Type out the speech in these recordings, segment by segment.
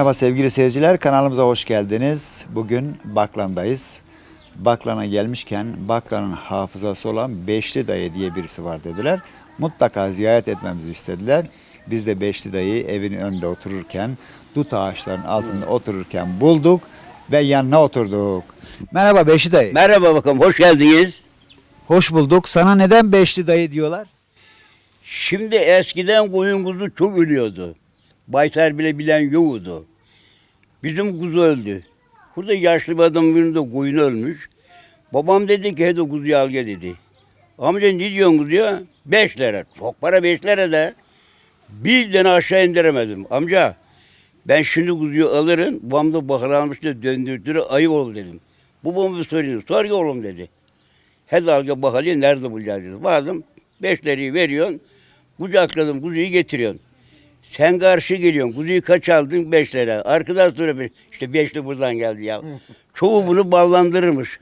Merhaba sevgili seyirciler, kanalımıza hoş geldiniz. Bugün Baklan'dayız. Baklan'a gelmişken Baklan'ın hafızası olan Beşli Dayı diye birisi var dediler. Mutlaka ziyaret etmemizi istediler. Biz de Beşli Dayı evin önünde otururken, dut ağaçlarının altında otururken bulduk ve yanına oturduk. Merhaba Beşli Dayı. Merhaba bakalım, hoş geldiniz. Hoş bulduk. Sana neden Beşli Dayı diyorlar? Şimdi eskiden koyun kuzu çok ölüyordu. Baytar bile bilen yoktu. Bizim kuzu öldü. Burada yaşlı bir adam birinin de koyun ölmüş. Babam dedi ki hadi kuzuyu al gel dedi. Amca ne diyorsun kuzuya? Beş lira. Çok para beş lira da. Bir tane aşağı indiremedim. Amca ben şimdi kuzuyu alırım. Babam da bakır almış da döndürdüğü ayıp ol dedim. Babam bir sorayım. Sor ya oğlum dedi. Hadi al gel bakalım nerede bulacağız dedi. Vardım. Beş lirayı veriyorsun. Kucakladım kuzuyu getiriyorsun. Sen karşı geliyorsun. Kuzuyu kaç aldın? Beş lira. Arkadan sonra beş. İşte beşli buradan geldi ya. Çoğu bunu ballandırırmış.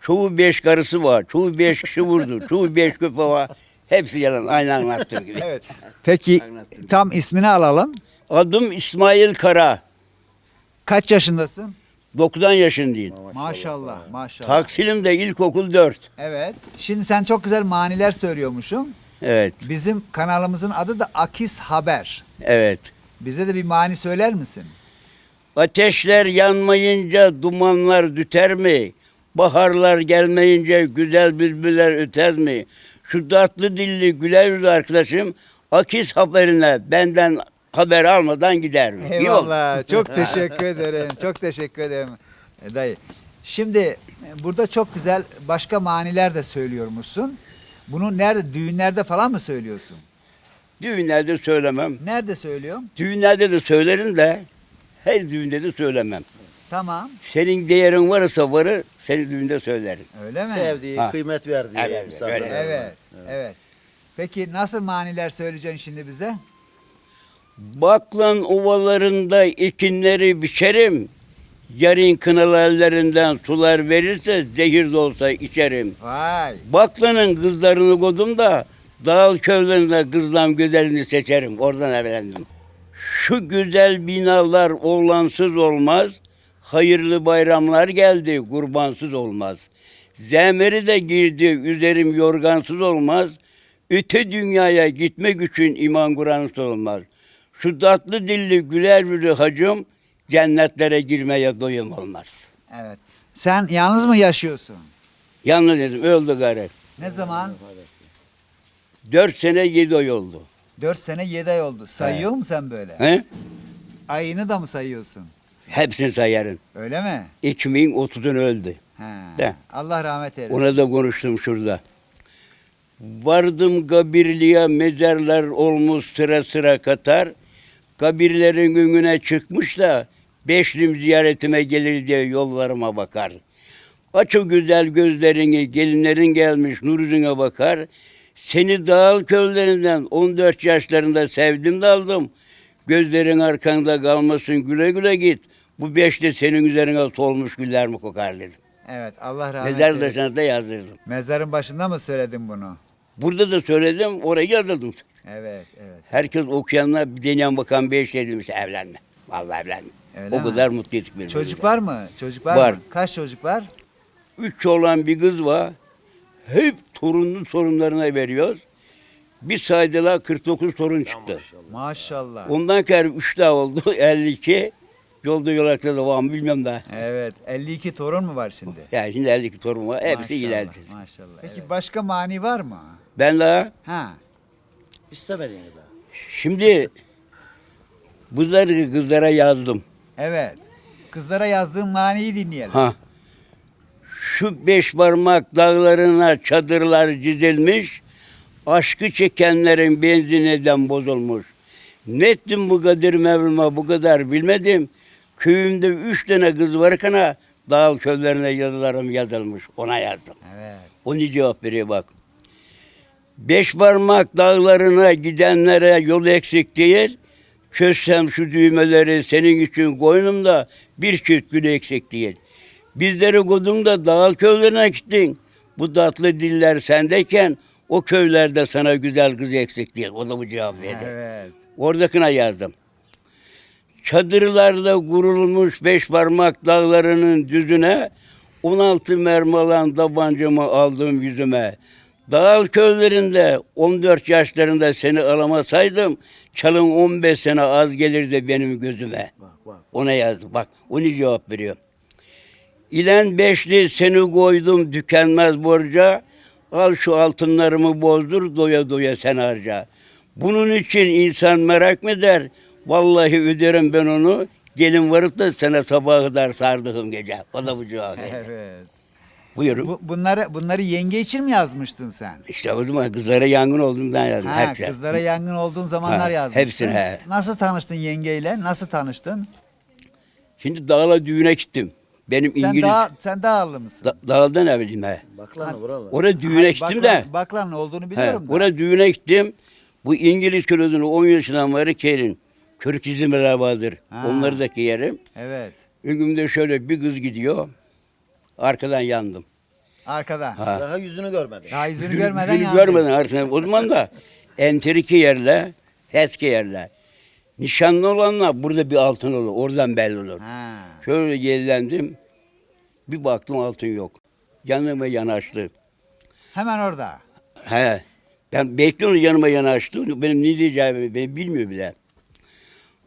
Çoğu beş karısı var. Çoğu beş kişi vurdu. Çoğu beş köpeği var. Hepsi yalan. Aynı anlattığım gibi. Evet. Peki tam ismini alalım. Adım İsmail Kara. Kaç yaşındasın? 90 yaşındayım. Maşallah, maşallah. Taksilimde ilkokul 4. Evet. Şimdi sen çok güzel maniler söylüyormuşsun. Evet. Bizim kanalımızın adı da Akis Haber. Evet. Bize de bir mani söyler misin? Ateşler yanmayınca dumanlar düter mi? Baharlar gelmeyince güzel bülbüller öter mi? Şu tatlı dilli güler yüzlü arkadaşım Akis haberine benden haber almadan gider mi? Eyvallah. Çok teşekkür ederim. Çok teşekkür ederim. E, dayı. Şimdi e, burada çok güzel başka maniler de söylüyormuşsun. Bunu nerede? Düğünlerde falan mı söylüyorsun? Düğünlerde söylemem. Nerede söylüyorum? Düğünlerde de söylerim de her düğünde de söylemem. Tamam. Senin değerin varsa varı senin düğünde söylerim. Öyle mi? Sevdiği, Ha. kıymet verdiği Evet, misafirler. öyle. Evet. Evet. Peki nasıl maniler söyleyeceksin şimdi bize? Baklan ovalarında ekinleri biçerim. Yarın kınalı ellerinden sular verirse zehir de olsa içerim. Vay. Baklanın kızlarını kodum da dağıl köylerinde kızlam güzelini seçerim. Oradan evlendim. Şu güzel binalar oğlansız olmaz. Hayırlı bayramlar geldi kurbansız olmaz. Zemeri de girdi üzerim yorgansız olmaz. Öte dünyaya gitmek için iman Kur'ansız olmaz. Şu tatlı dilli güler yüzlü hacım cennetlere girmeye doyum olmaz. Evet. Sen yalnız mı yaşıyorsun? Yalnız dedim öldü gari. Ne zaman? Dört sene yedi ay oldu. 4 sene 7 ay oldu. Sayıyor musun sen böyle? He? Ayını da mı sayıyorsun? Hepsini sayarım. Öyle mi? 2030'un öldü. He. De. Allah rahmet eylesin. Ona da konuştum şurada. Vardım kabirliğe mezarlar olmuş sıra sıra katar. Kabirlerin önüne çıkmış da beşlim ziyaretime gelir diye yollarıma bakar. Aç o güzel gözlerini gelinlerin gelmiş nur yüzüne bakar. Seni dağıl köllerinden 14 yaşlarında sevdim de aldım. Gözlerin arkanda kalmasın güle güle git. Bu beşli senin üzerine solmuş güller mi kokar dedim. Evet Allah rahmet Mezar eylesin. taşına da yazdırdım. Mezarın başında mı söyledin bunu? Burada da söyledim, oraya yazıldım. Evet, evet. Herkes okuyanlar bir deneyen bakan bir şey demiş, evlenme. Vallahi evlenme. Öyle o mi? kadar mutluyduk birbirimize. Çocuk var mı? Çocuk var, Var. mı? Kaç çocuk var? Üç olan bir kız var. Hep torunlu sorunlarına veriyoruz. Bir saydılar 49 torun çıktı. Maşallah. Ondan sonra üç daha oldu, 52. Yolda yolakta da var mı bilmiyorum da. Evet. 52 torun mu var şimdi? Yani şimdi 52 torun var, hepsi Maşallah, ileride. Maşallah. Peki başka mani var mı? Ben daha Ha. İstemediğini de. şimdi bunları kızlara yazdım. Evet. Kızlara yazdığın maniyi dinleyelim. Ha. Şu beş parmak dağlarına çadırlar çizilmiş, aşkı çekenlerin benzineden bozulmuş. Ne ettim bu kadir mevluma bu kadar bilmedim. Köyümde üç tane kız varken dağ köylerine yazılarım yazılmış. Ona yazdım. Evet. Onu cevap veriyor bak. Beş parmak dağlarına gidenlere yol eksik değil. Çözsem şu düğmeleri senin için koynumda bir çift gül eksik değil. Bizleri kodun da dağ köylerine gittin. Bu tatlı diller sendeyken o köylerde sana güzel kız eksik değil. O da bu cevap verdi. Evet. Oradakine yazdım. Çadırlarda kurulmuş beş parmak dağlarının düzüne 16 mermi alan tabancamı aldım yüzüme. Dağıl köylerinde 14 yaşlarında seni alamasaydım çalın 15 sene az gelirdi benim gözüme. Bak bak. Ona yazdı. Bak onu cevap veriyor. İlen beşli seni koydum tükenmez borca. Al şu altınlarımı bozdur doya doya sen harca. Bunun için insan merak mı der? Vallahi öderim ben onu. Gelin varıp da sana sabaha kadar sardığım gece. O da bu cevap. Evet. Buyurun. Bu, bunları bunları yenge için mi yazmıştın sen? İşte o zaman kızlara yangın olduğumdan yazdım. Ha, hepsi. kızlara yangın olduğun zamanlar Ha, yazmıştın. hepsini, he. Nasıl tanıştın yengeyle? Nasıl tanıştın? Şimdi dağla düğüne gittim. Benim Sen İngiliz... daha sen dağlı mısın? Da, dağıldan ne bileyim he. Bak lan buralar. Oraya düğüne Hayır, gittim de. Baklan olduğunu He, biliyorum da. oraya düğüne gittim. Bu İngiliz kölesini 10 yaşından beri kelin. Kürk izim beraberdir. Ha. Onları da giyerim. Evet. Önümde şöyle bir kız gidiyor. Arkadan yandım. Arkada. Ha. Daha yüzünü görmedin. Daha yüzünü görmeden yandın. görmeden arkadan. O zaman da enteriki yerle, feske yerle. Nişanlı olanlar burada bir altın olur. Oradan belli olur. Ha. Şöyle yellendim. Bir baktım altın yok. Yanıma yanaştı. Hemen orada. He. Ben bekliyorum yanıma yanaştı. Benim ne diyeceğimi ben bilmiyor bile.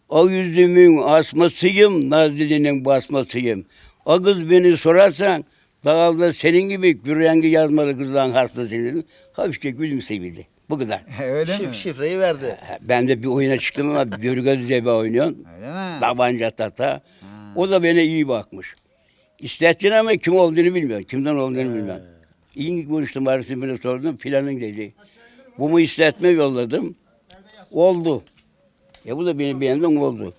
O yüzümün asmasıyım, Nazlı'nın basmasıyım. O kız beni sorarsan, dağılda senin gibi gürengi yazmalı kızdan hastasıyım. Hafifçe gülümseyebildi. Bu kadar. Öyle mi? Şif, şifreyi verdi. Ben de bir oyuna çıktım ama görgöz cebe oynuyorsun. Öyle mi? Tabanca tata. O da bana iyi bakmış. İstettin ama kim olduğunu bilmiyor. Kimden olduğunu bilmiyor. İyi konuştum arasını sordum filanın dedi. Bu mu istetme yolladım. Oldu. Ya bu da benim beğendim oldu.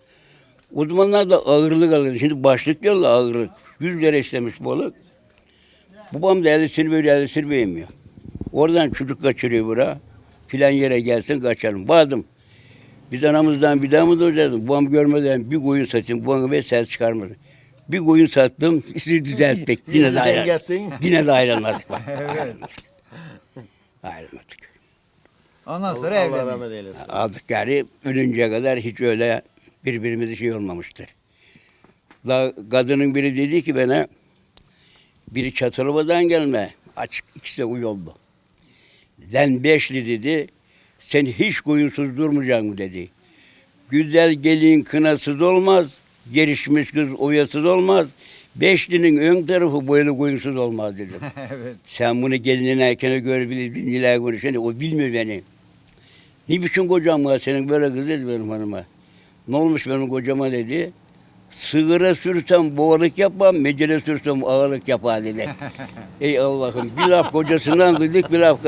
O zamanlar da ağırlık alırdı. Şimdi başlık diyorlar ağırlık. 100 lira istemiş balık. Babam da ellisini böyle ellisini beğenmiyor. Oradan çocuk kaçırıyor bura. Filan yere gelsin kaçalım. Bağdım. Biz anamızdan bir daha mı doğacağız? Babam görmeden bir koyun satayım. Babam ve ses çıkarmadı. Bir koyun sattım. işi düzelttik. Yine de ayrı. Düzelttin. Yine de ayrılmadık. Bak. Ayrılmadık. Ayrılmadık. Ondan sonra Allah, Allah evlendiniz. rahmet eylesin. Aldık yani ölünceye kadar hiç öyle birbirimize şey olmamıştır. Da kadının biri dedi ki bana biri Çatılıba'dan gelme. Açık ikisi de uyoldu. Len beşli dedi. Sen hiç koyunsuz durmayacaksın mı dedi. Güzel gelin kınasız olmaz. Gelişmiş kız oyasız olmaz. Beşlinin ön tarafı böyle koyunsuz olmaz dedim. evet. Sen bunu gelinin erkene görebildin, neler konuşuyorsun. O bilmiyor beni. Ne biçim kocam var senin böyle kız dedi benim hanıma. Ne olmuş benim kocama dedi. Sigara sürsem boğalık yapmam, mecele sürsem ağalık yapar dedi. Ey Allah'ım bir laf kocasından duyduk bir laf.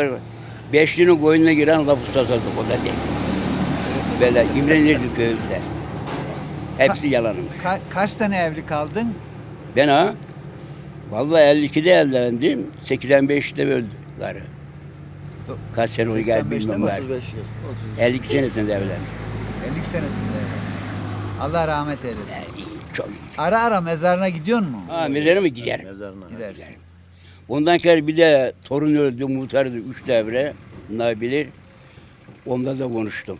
Beşlinin koyununa giren laf ustasadık o da değil. Böyle imrenirdik köyümüzde. Hepsi yalanım. Ka- kaç sene evli kaldın? Ben ha, vallahi 52'de evlendim, 85'te öldü karı. Do- Kaç sene oldu gel 85'te bilmem mi? ben. 35 yıl. 52 senesinde evlendim. 50 senesinde evli. Allah rahmet eylesin. Yani çok iyi. Ara ara mezarına gidiyor mu? Ha mezara mı giderim? Mezarına. Gidersin. Ondan sonra bir de torun öldü, muhtardı üç devre. Bunlar bilir. Onda da konuştum.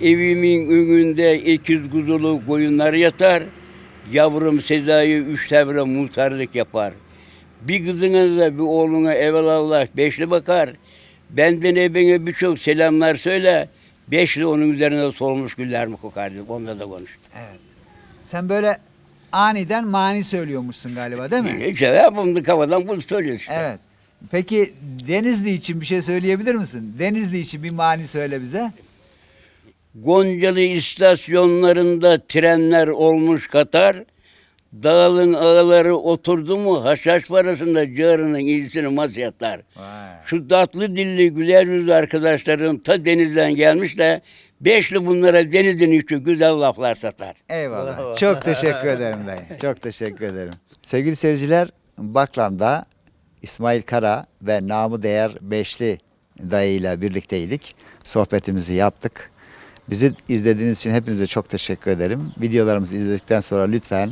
Evimin önünde ikiz kuzulu koyunlar yatar. Yavrum Sezai üç devre muhtarlık yapar. Bir kızına da bir oğluna evvelallah beşli bakar. Benden ebene birçok selamlar söyle. Beşli onun üzerine solmuş güller mi kokar dedim. Onda da konuştum. Evet. Sen böyle aniden mani söylüyormuşsun galiba değil mi? İşte yapımdı kafadan bunu söylüyor işte. Evet. Peki Denizli için bir şey söyleyebilir misin? Denizli için bir mani söyle bize. Goncalı istasyonlarında trenler olmuş Katar. Dağılın ağları oturdu mu haşhaş parasında ciğerinin iyisini masiyatlar. Şu tatlı dilli güler yüzlü arkadaşlarım ta denizden gelmiş de beşli bunlara denizin içi güzel laflar satar. Eyvallah. Bravo. Çok teşekkür ederim dayı. Çok teşekkür ederim. Sevgili seyirciler, Baklan'da İsmail Kara ve namı değer Beşli dayıyla birlikteydik. Sohbetimizi yaptık. Bizi izlediğiniz için hepinize çok teşekkür ederim. Videolarımızı izledikten sonra lütfen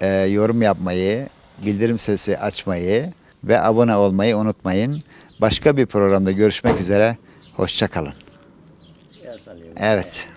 e, yorum yapmayı, bildirim sesi açmayı ve abone olmayı unutmayın. Başka bir programda görüşmek üzere. Hoşçakalın. Evet.